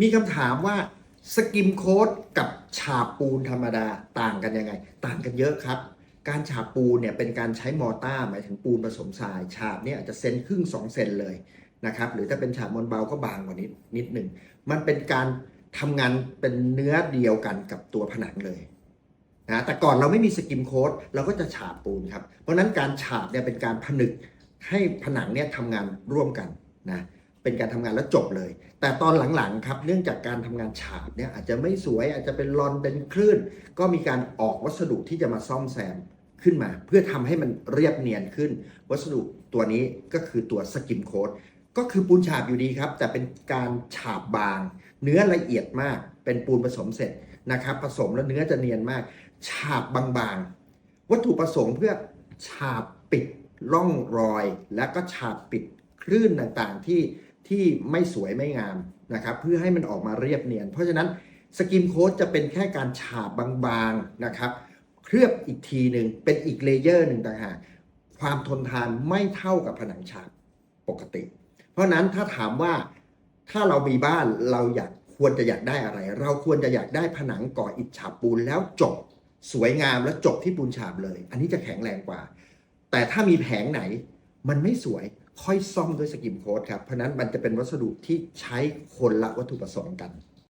มีคำถามว่าสกิมโค้ดกับฉาบปูนธรรมดาต่างกันยังไง ต่างกันเยอะครับ การฉาบปูนเนี่ยเป็นการใช้มอต้าหมายถึงปูนผสมทราย ฉาบเนี่ยอาจจะเซนครึ่งสองเซนเลยนะครับหรือถ้าเป็นฉาบมวลเบาก็บางกว่านิดนิดหนึ่งมันเป็นการทำงานเป็นเนื้อเดียวกันกับตัวผนังเลยนะแต่ก่อนเราไม่มีสกิมโค้ดเราก็จะฉาบปูนครับ เพราะนั้นการฉาบเนี่ยเป็นการผนึกให้ผนังเนี่ยทำงานร่วมกันนะ เป็นการทำงานแล้วจบเลย แต่ตอนหลังๆครับเนื่องจากการทำงานฉาบเนี่ยอาจจะไม่สวยอาจจะเป็นรอนเป็นคลื่น ก็มีการออกวัสดุที่จะมาซ่อมแซมขึ้นมา เพื่อทำให้มันเรียบเนียนขึ้น วัสดุตัวนี้ก็คือตัวสกิมโค้ดก็คือปูนฉาบอยู่ดีครับ แต่เป็นการฉาบบาง เนื้อละเอียดมาก เป็นปูนผสมเสร็จนะครับ ผสมแล้วเนื้อจะเนียนมาก ฉาบบางๆ วัตถุประสงค์เพื่อฉาบปิดร่องรอย และก็ฉาบปิดคลื่นต่างๆที่ ที่ไม่สวยไม่งามนะครับเพื่อให้มันออกมาเรียบเนียน เพราะฉะนั้นสกิมโค้ดจะเป็นแค่การฉาบบางๆนะครับเคลือบอีกทีหนึ่งเป็นอีกเลเยอร์หนึ่งต่างหากความทนทานไม่เท่ากับผนังฉาบปกติ เพราะฉะนั้นถ้าถามว่าถ้าเรามีบ้านเราอยากควรจะอยากได้อะไร เราควรจะอยากได้ผนังก่ออิฐฉาบปูนแล้วจบสวยงามแล้วจบที่ปูนฉาบเลย อันนี้จะแข็งแรงกว่า แต่ถ้ามีแผงไหนมันไม่สวย ค่อยซ่อมด้วยสกิมโค้ดครับ เพราะนั้นมันจะเป็นวัสดุที่ใช้คนละวัตถุประสงค์กัน